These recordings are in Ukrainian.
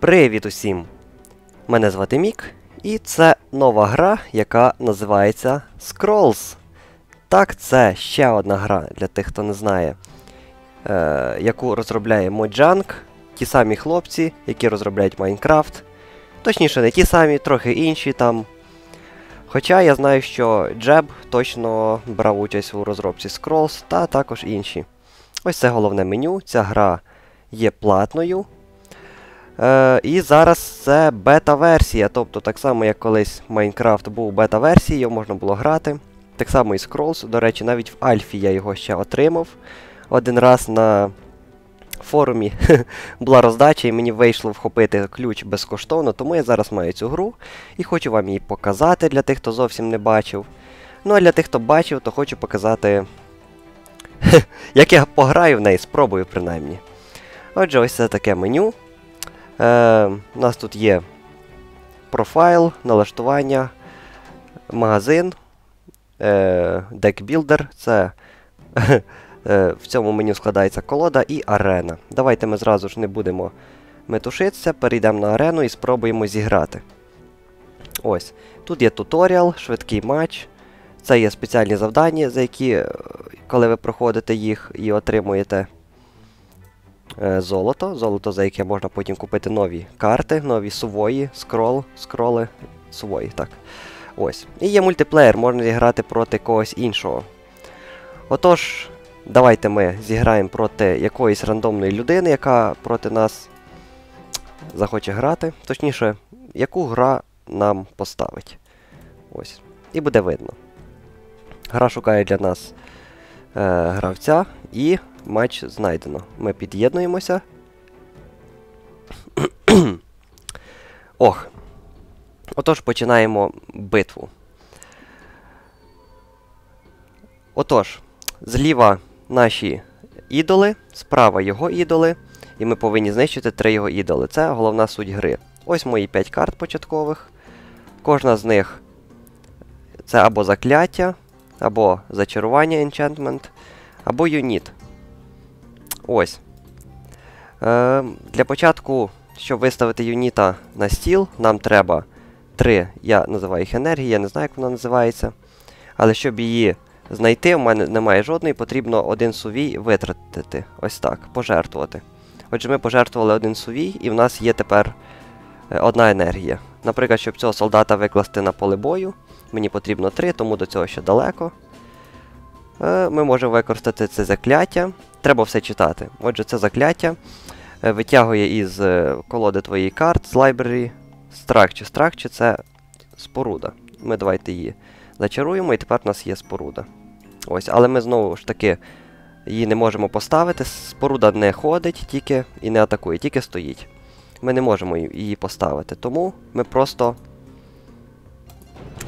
Привіт усім! Мене звати Мік, і це нова гра, яка називається Scrolls. Так, це ще одна гра для тих, хто не знає, е, яку розробляє Mojang, ті самі хлопці, які розробляють Minecraft. Точніше, не ті самі, трохи інші там. Хоча я знаю, що Jeb точно брав участь у розробці Scrolls та також інші. Ось це головне меню. Ця гра є платною. Е, І зараз це бета-версія. Тобто, так само, як колись Minecraft був бета-версією, можна було грати. Так само і Scrolls. До речі, навіть в Альфі я його ще отримав. Один раз на форумі була роздача, і мені вийшло вхопити ключ безкоштовно, тому я зараз маю цю гру і хочу вам її показати для тих, хто зовсім не бачив. Ну а для тих, хто бачив, то хочу показати, як я пограю в неї, спробую принаймні. Отже, ось це таке меню. Е, У нас тут є профайл, налаштування, магазин, е, декбілдер. Це е, в цьому меню складається колода і арена. Давайте ми зразу ж не будемо метушитися, перейдемо на арену і спробуємо зіграти. Ось. Тут є туторіал, швидкий матч. Це є спеціальні завдання, за які, е, коли ви проходите їх і отримуєте золото. Золото, за яке можна потім купити нові карти, нові сувої, скрол, скроли, сувої, так. Ось. І є мультиплеєр, можна зіграти проти когось іншого. Отож, давайте ми зіграємо проти якоїсь рандомної людини, яка проти нас захоче грати. Точніше, яку гра нам поставить. Ось. І буде видно. Гра шукає для нас е, гравця і матч знайдено. Ми під'єднуємося. Ох. Отож, починаємо битву. Отож, зліва наші ідоли, справа його ідоли, і ми повинні знищити три його ідоли. Це головна суть гри. Ось мої 5 карт початкових. Кожна з них це або закляття, або зачарування enchantment, або юніт. Ось. Е, Для початку, щоб виставити юніта на стіл, нам треба 3, я називаю їх енергії, я не знаю, як вона називається. Але щоб її знайти, у мене немає жодної, потрібно один сувій витратити. Ось так, пожертвувати. Отже, ми пожертвували один сувій, і в нас є тепер е, одна енергія. Наприклад, щоб цього солдата викласти на поле бою, мені потрібно 3, тому до цього ще далеко. Е, Ми можемо використати це закляття. Треба все читати. Отже, це закляття е, витягує із е, колоди твоєї карт з library страх чи страх, чи це споруда. Ми давайте її зачаруємо, і тепер у нас є споруда. Ось, Але ми знову ж таки її не можемо поставити. Споруда не ходить тільки і не атакує, тільки стоїть. Ми не можемо її поставити, тому ми просто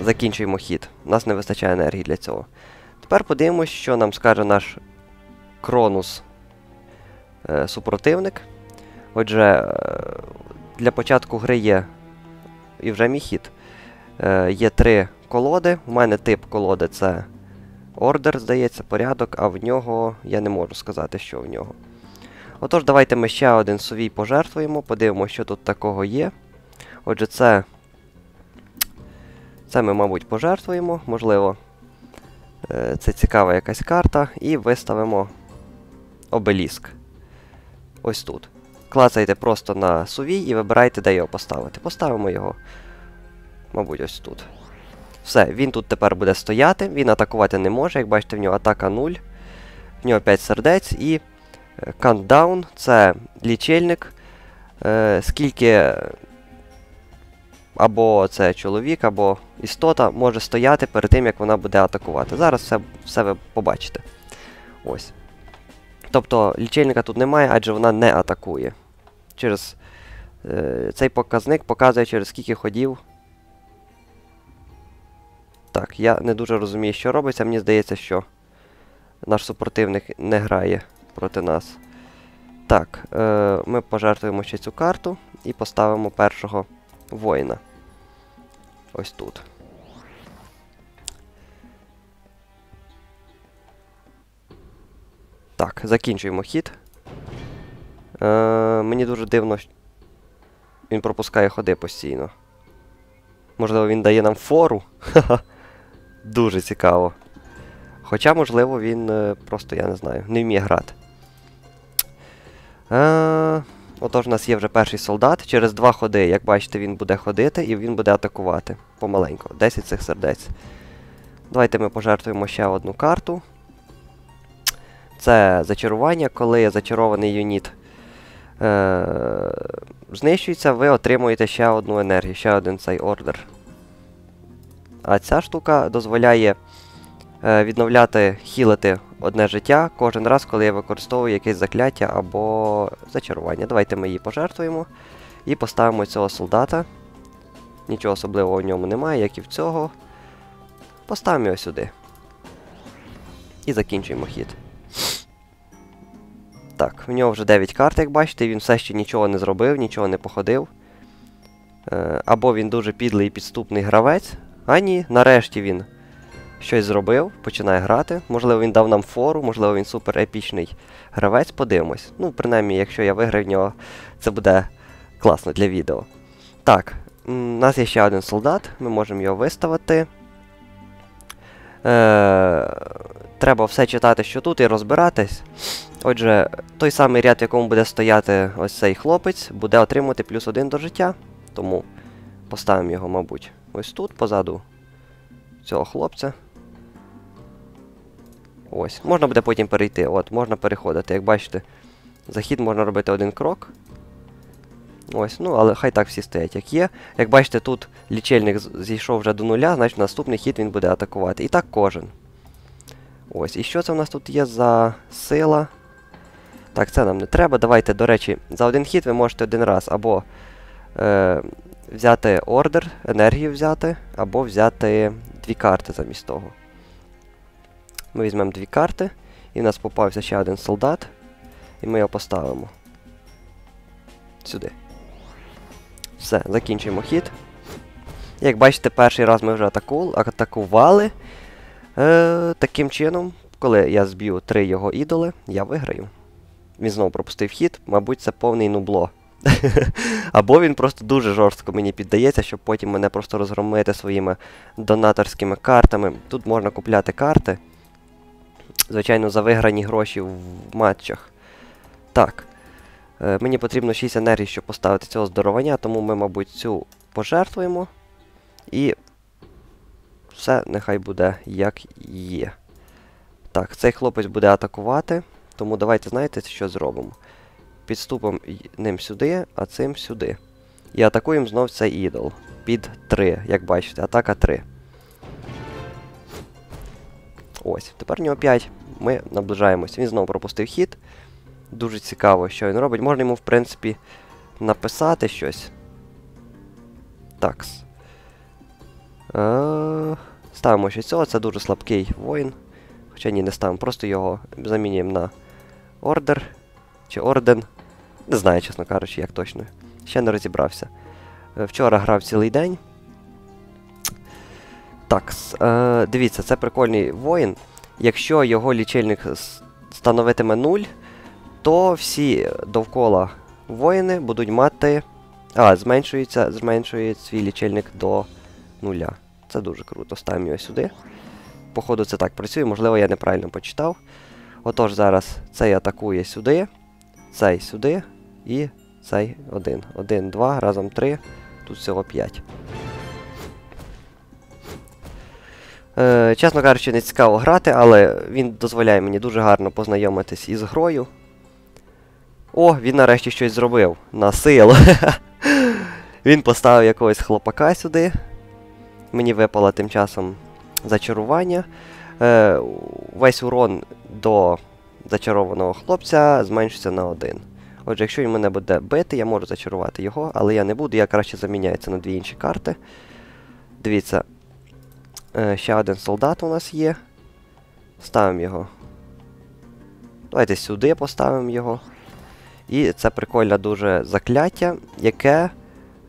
закінчуємо хід. У нас не вистачає енергії для цього. Тепер подивимось, що нам скаже наш Кронус е, супротивник. Отже, е, для початку гри є і вже мій хід. Е, є три колоди. У мене тип колоди це ордер, здається, порядок, а в нього я не можу сказати, що в нього. Отож, давайте ми ще один сувій пожертвуємо, подивимося, що тут такого є. Отже, це. Це ми, мабуть, пожертвуємо, можливо. Це цікава якась карта. І виставимо обеліск. Ось тут. Клацайте просто на сувій і вибирайте, де його поставити. Поставимо його, мабуть, ось тут. Все, він тут тепер буде стояти, він атакувати не може. Як бачите, в нього атака 0. В нього 5 сердець і countdown це лічильник. Е, скільки або це чоловік, або істота може стояти перед тим, як вона буде атакувати. Зараз все, все ви побачите. Ось. Тобто лічильника тут немає, адже вона не атакує. Через е, Цей показник показує, через скільки ходів. Так, я не дуже розумію, що робиться. Мені здається, що наш супротивник не грає проти нас. Так, е, ми пожертвуємо ще цю карту і поставимо першого воїна. Ось тут. Так, закінчуємо хід. Е, Мені дуже дивно. Він пропускає ходи постійно. Можливо, він дає нам фору. Дуже цікаво. Хоча, можливо, він е, просто, я не знаю, не вміє грати. Е, отож, у нас є вже перший солдат. Через два ходи, як бачите, він буде ходити і він буде атакувати. Помаленько. 10 цих сердець. Давайте ми пожертвуємо ще одну карту. Це зачарування, коли зачарований юніт е- знищується, ви отримуєте ще одну енергію, ще один цей ордер. А ця штука дозволяє е, відновляти, хілити одне життя кожен раз, коли я використовую якесь закляття або зачарування. Давайте ми її пожертвуємо і поставимо цього солдата. Нічого особливого в ньому немає, як і в цього. Поставимо його сюди. І закінчуємо хід. Так, в нього вже 9 карт, як бачите, він все ще нічого не зробив, нічого не походив. Е, або він дуже підлий і підступний гравець, а ні, нарешті він щось зробив, починає грати. Можливо, він дав нам фору, можливо, він супер епічний гравець, подивимось. Ну, принаймні, якщо я виграю в нього, це буде класно для відео. Так, у нас є ще один солдат, ми можемо його виставити. Е, Треба все читати, що тут, і розбиратись. Отже, той самий ряд, в якому буде стояти ось цей хлопець, буде отримувати плюс один до життя. Тому поставимо його, мабуть, ось тут, позаду цього хлопця. Ось. Можна буде потім перейти. От, можна переходити. Як бачите, захід можна робити один крок. Ось, ну, але хай так всі стоять, як є. Як бачите, тут лічильник зійшов вже до нуля, значить наступний хід він буде атакувати. І так кожен. Ось, і що це в нас тут є за сила? Так, це нам не треба. Давайте, до речі, за один хід ви можете один раз або е, взяти ордер, енергію взяти, або взяти дві карти замість того. Ми візьмемо дві карти, і в нас попався ще один солдат, і ми його поставимо. Сюди. Все, закінчуємо хід. Як бачите, перший раз ми вже атаку... атакували. Е, Таким чином, коли я зб'ю три його ідоли, я виграю. Він знову пропустив хід, мабуть, це повний нубло. Або він просто дуже жорстко мені піддається, щоб потім мене просто розгромити своїми донаторськими картами. Тут можна купляти карти. Звичайно, за виграні гроші в матчах. Так. Е, мені потрібно 6 енергій, щоб поставити цього здоровання, тому ми, мабуть, цю пожертвуємо. І все нехай буде як є. Так, цей хлопець буде атакувати. Тому давайте, знаєте, що зробимо. Підступимо ним сюди, а цим сюди. І атакуємо знов цей ідол. Під 3, як бачите, атака 3. Ось, тепер у нього 5. Ми наближаємося. Він знову пропустив хід. Дуже цікаво, що він робить. Можна йому, в принципі, написати щось. Такс. Е, ставимо ще цього, це дуже слабкий воїн. Хоча ні, не ставимо, просто його замінюємо на ордер. Чи орден. Не знаю, чесно кажучи, як точно. Ще не розібрався. Е, вчора грав цілий день. Так, е, дивіться, це прикольний воїн. Якщо його лічильник становитиме 0, то всі довкола воїни будуть мати. А, зменшується, зменшує свій лічильник до нуля. Це дуже круто. Ставимо його сюди. Походу, це так працює, можливо, я неправильно почитав. Отож, зараз цей атакує сюди, цей сюди і цей один. Один, два, разом три. Тут всього п'ять. Е, Чесно кажучи, не цікаво грати, але він дозволяє мені дуже гарно познайомитись із грою. О, він нарешті щось зробив. На силу. Він поставив якогось хлопака сюди. Мені випало тим часом зачарування. Е, Весь урон до зачарованого хлопця зменшиться на один. Отже, якщо він мене буде бити, я можу зачарувати його, але я не буду, я краще заміняю це на дві інші карти. Дивіться, е, ще один солдат у нас є. Ставимо його. Давайте сюди поставимо його. І це прикольне дуже закляття, яке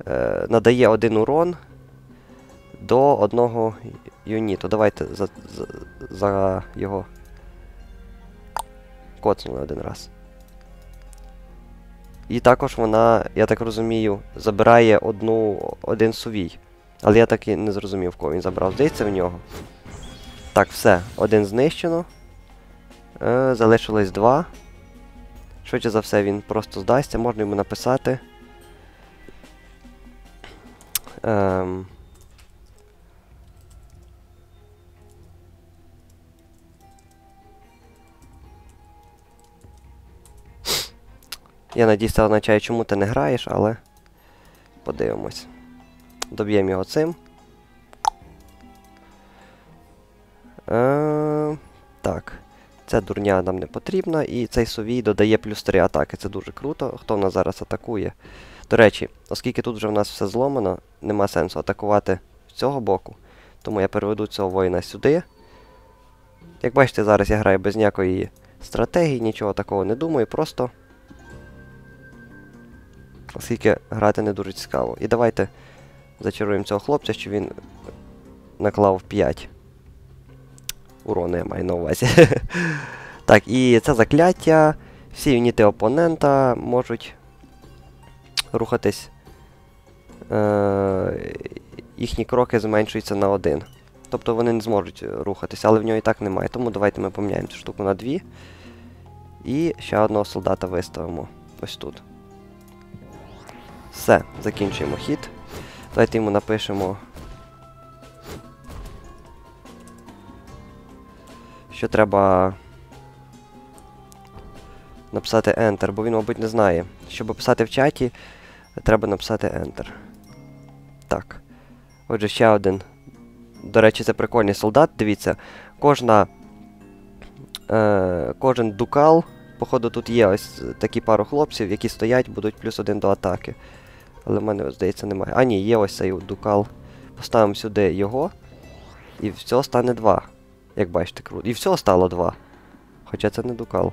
е, надає один урон до одного юніту. Давайте за, за, за його коцнули один раз. І також вона, я так розумію, забирає одну, один сувій. Але я так і не зрозумів, кого він забрав. Здається, в нього. Так, все, один знищено. Е, залишилось два. Швидше за все, він просто здасться, можна йому написати. Ем... Я надіюсь, це означає, чому ти не граєш, але подивимось. Доб'ємо його цим. Е, так. Ця дурня нам не потрібна, і цей совій додає плюс 3 атаки. Це дуже круто. Хто в нас зараз атакує? До речі, оскільки тут вже в нас все зломано, нема сенсу атакувати з цього боку. Тому я переведу цього воїна сюди. Як бачите, зараз я граю без ніякої стратегії, нічого такого не думаю, просто. Оскільки грати не дуже цікаво. І давайте зачаруємо цього хлопця, що він наклав 5. Урону я маю на увазі. так, і це закляття. Всі юніти опонента можуть рухатись. Е- їхні кроки зменшуються на один. Тобто вони не зможуть рухатися, але в нього і так немає. Тому давайте ми поміняємо цю штуку на дві. І ще одного солдата виставимо ось тут. Все, закінчуємо хід. Давайте йому напишемо. Що треба написати Enter, бо він, мабуть, не знає. Щоб писати в чаті, треба написати Enter. Так. Отже, ще один. До речі, це прикольний солдат. Дивіться, кожна. Е, Кожен дукал. Походу, тут є ось такі пару хлопців, які стоять, будуть плюс один до атаки. Але в мене, здається, немає. А, ні, є ось цей дукал. Поставимо сюди його. І всього стане 2. Як бачите, круто. І всього стало 2. Хоча це не дукал.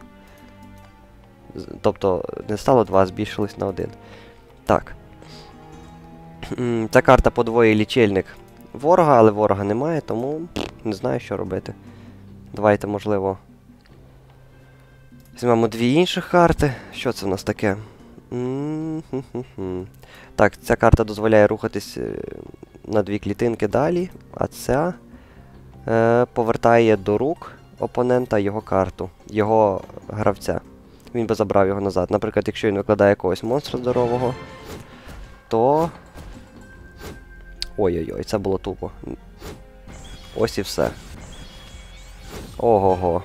Тобто не стало 2, збільшилось на 1. Так. Ця карта подвоює лічильник ворога, але ворога немає, тому не знаю, що робити. Давайте, можливо. Візьмемо дві інші карти. Що це в нас таке? Так, ця карта дозволяє рухатись на дві клітинки далі, а ця е, повертає до рук опонента його карту, його гравця. Він би забрав його назад. Наприклад, якщо він викладає якогось монстра здорового, то. Ой-ой-ой, це було тупо. Ось і все. Ого-го.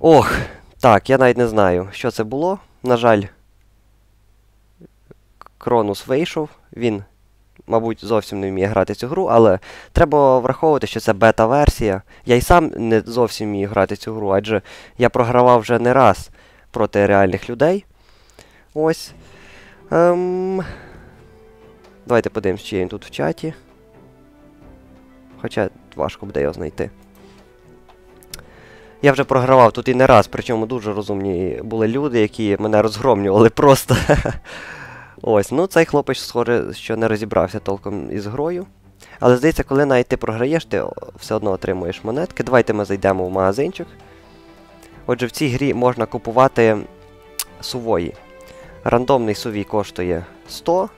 Ох, так, я навіть не знаю, що це було. На жаль, Кронус вийшов. Він, мабуть, зовсім не вміє грати цю гру, але треба враховувати, що це бета-версія. Я й сам не зовсім вмію грати цю гру, адже я програвав вже не раз проти реальних людей. Ось. Ем... Давайте подивимось, чи він тут в чаті. Хоча важко буде його знайти. Я вже програвав тут і не раз, причому дуже розумні були люди, які мене розгромлювали просто. Ось, ну цей хлопець, схоже, що не розібрався толком із грою. Але здається, коли навіть ти програєш, ти все одно отримуєш монетки. Давайте ми зайдемо в магазинчик. Отже, в цій грі можна купувати сувої. Рандомний сувій коштує 100.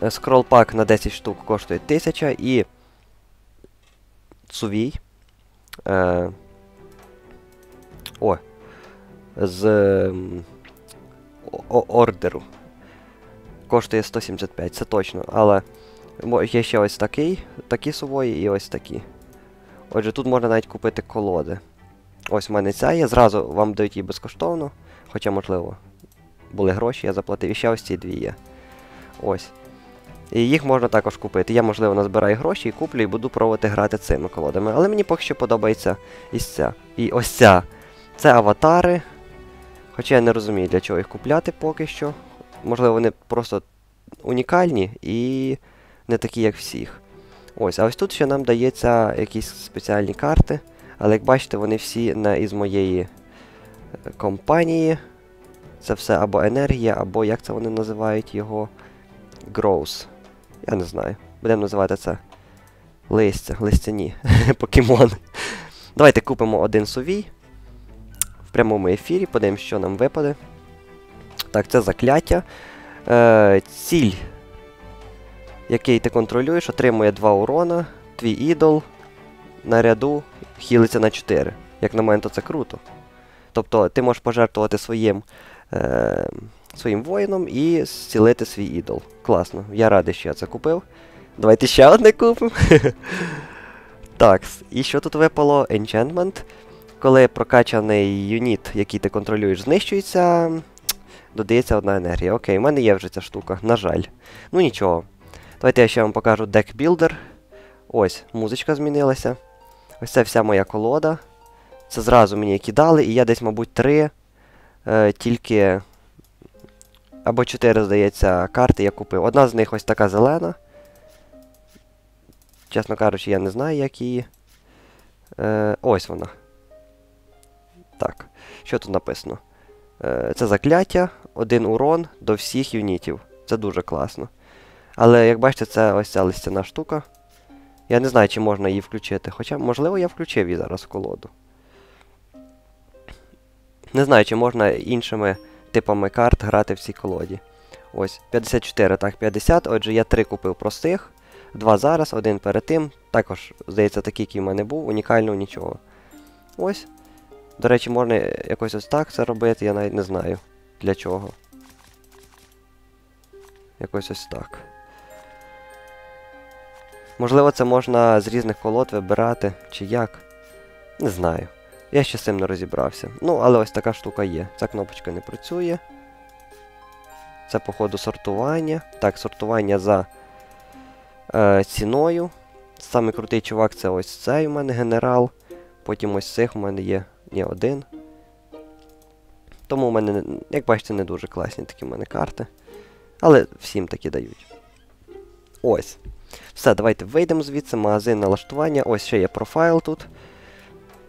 Скролл-пак на 10 штук коштує 1000 і сувій. Е, О, з о, ордеру. Коштує 175, це точно, але є ще ось такий, такі сувої і ось такі. Отже, тут можна навіть купити колоди. Ось в мене ця є, зразу вам дають її безкоштовно. Хоча, можливо, були гроші, я заплатив. І ще ось ці дві є. Ось. І їх можна також купити. Я, можливо, назбираю гроші і куплю і буду пробувати грати цими колодами. Але мені поки що подобається і ця. І ось ця. Це аватари. Хоча я не розумію, для чого їх купляти поки що. Можливо, вони просто унікальні і не такі, як всіх. Ось, а ось тут ще нам дається якісь спеціальні карти. Але як бачите, вони всі не із моєї е, компанії. Це все або енергія, або як це вони називають його. Growth. Я не знаю. Будемо називати це листя, листяні покемон. Давайте купимо один сувій. В прямому ефірі. Подивимось, що нам випаде. Так, це закляття. Е, Ціль, який ти контролюєш, отримує 2 урона. Твій ідол на ряду хілиться на 4. Як на мене, то це круто. Тобто ти можеш пожертвувати своїм е, своїм воїном і зцілити свій ідол. Класно. Я радий, що я це купив. Давайте ще одне купимо. так, і що тут випало? Enchantment. Коли прокачаний юніт, який ти контролюєш, знищується, додається одна енергія. Окей, в мене є вже ця штука, на жаль. Ну нічого. Давайте я ще вам покажу декбілдер. Ось, музичка змінилася. Ось це вся моя колода. Це зразу мені кидали, і я десь, мабуть, три. Е, тільки. Або чотири, здається, карти я купив. Одна з них ось така зелена. Чесно кажучи, я не знаю, як її. Е, Ось вона. Так. Що тут написано? Е, Це закляття, один урон до всіх юнітів. Це дуже класно. Але, як бачите, це ось ця листяна штука. Я не знаю, чи можна її включити. Хоча, можливо, я включив її зараз в колоду. Не знаю, чи можна іншими типами карт грати в цій колоді. Ось, 54, так, 50. Отже, я 3 купив простих. Два зараз, один перед тим. Також, здається, такий, який в мене був, унікального нічого. Ось. До речі, можна якось ось так це робити, я навіть не знаю для чого. Якось ось так. Можливо, це можна з різних колод вибирати, чи як. Не знаю. Я ще з цим не розібрався. Ну, але ось така штука є. Ця кнопочка не працює. Це, походу, сортування. Так, сортування за е, ціною. Самий крутий чувак це ось цей у мене генерал. Потім ось цих у мене є Ні, один. Тому у мене, як бачите, не дуже класні такі в мене карти. Але всім такі дають. Ось. Все, давайте вийдемо звідси, магазин налаштування. Ось ще є профайл тут.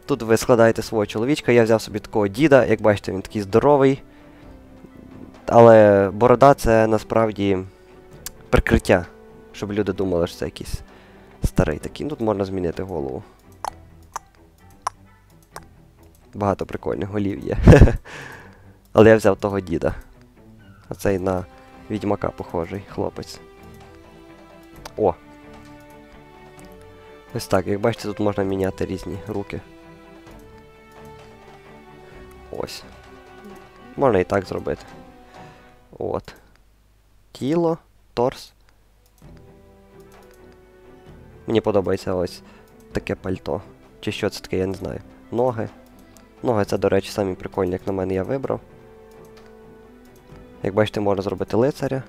Тут ви складаєте свого чоловічка. Я взяв собі такого діда, як бачите, він такий здоровий. Але борода це насправді прикриття. Щоб люди думали, що це якийсь старий такий. Тут можна змінити голову. Багато прикольних голів є. Але я взяв того діда. А цей на відьмака похожий хлопець. О! Ось так, як бачите, тут можна міняти різні руки. Ось. Можна і так зробити. От. Тіло, торс. Мені подобається ось таке пальто. Чи що це таке, я не знаю. Ноги. Ноги це, до речі, самі прикольні, як на мене я вибрав. Як бачите, можна зробити лицаря.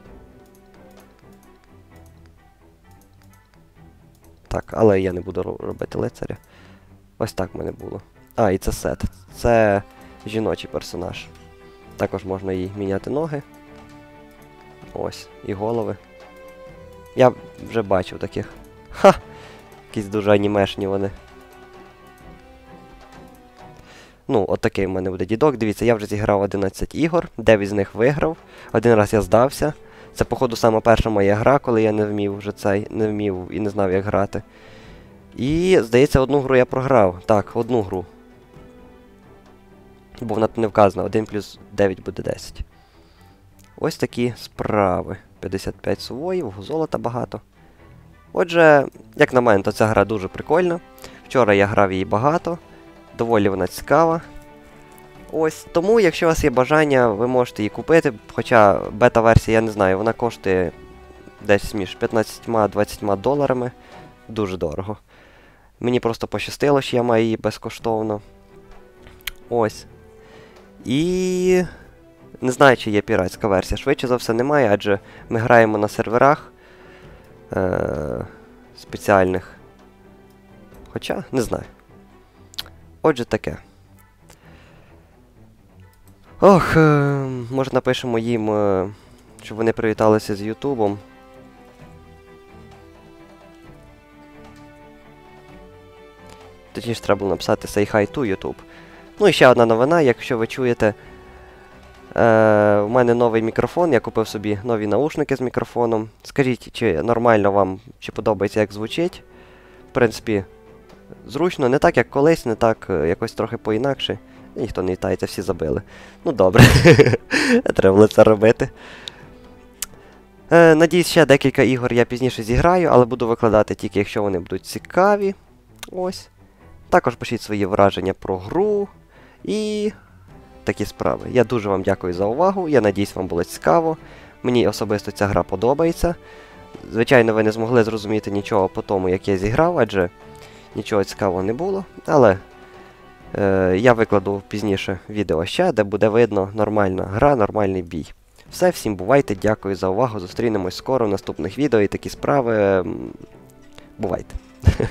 Так, але я не буду робити лицаря. Ось так в мене було. А, і це сет. Це жіночий персонаж. Також можна їй міняти ноги. Ось, і голови. Я вже бачив таких. Ха! Якісь дуже анімешні вони. Ну, от такий в мене буде дідок. Дивіться, я вже зіграв 11 ігор, 9 з них виграв. Один раз я здався. Це, походу, саме перша моя гра, коли я не вмів вже цей, не вмів і не знав, як грати. І, здається, одну гру я програв. Так, одну гру. Бо вона не вказана, 1 плюс 9 буде 10. Ось такі справи. 55 сувоїв, золота багато. Отже, як на мене, то ця гра дуже прикольна. Вчора я грав її багато, доволі вона цікава. Ось, тому, якщо у вас є бажання, ви можете її купити. Хоча бета-версія, я не знаю, вона коштує десь між 15-20 доларами. Дуже дорого. Мені просто пощастило, що я маю її безкоштовно. Ось. І. Не знаю, чи є піратська версія. Швидше за все немає, адже ми граємо на серверах е- спеціальних. Хоча, не знаю. Отже, таке. Ох, е може напишемо їм, е щоб вони привіталися з Ютубом. Точніше, треба було написати Say Hi to YouTube. Ну і ще одна новина, якщо ви чуєте. Е, У мене новий мікрофон, я купив собі нові наушники з мікрофоном. Скажіть, чи нормально вам, чи подобається, як звучить. В принципі, зручно, не так, як колись, не так, якось трохи по-інакше. Ніхто не вітається, всі забили. Ну добре. Треба було це робити. Е, надіюсь, ще декілька ігор я пізніше зіграю, але буду викладати тільки, якщо вони будуть цікаві. Ось. Також пишіть свої враження про гру і такі справи. Я дуже вам дякую за увагу. Я надіюсь, вам було цікаво. Мені особисто ця гра подобається. Звичайно, ви не змогли зрозуміти нічого по тому, як я зіграв, адже нічого цікавого не було. Але е, я викладу пізніше відео ще, де буде видно нормальна гра, нормальний бій. Все, всім бувайте, дякую за увагу. Зустрінемось скоро в наступних відео і такі справи. Бувайте.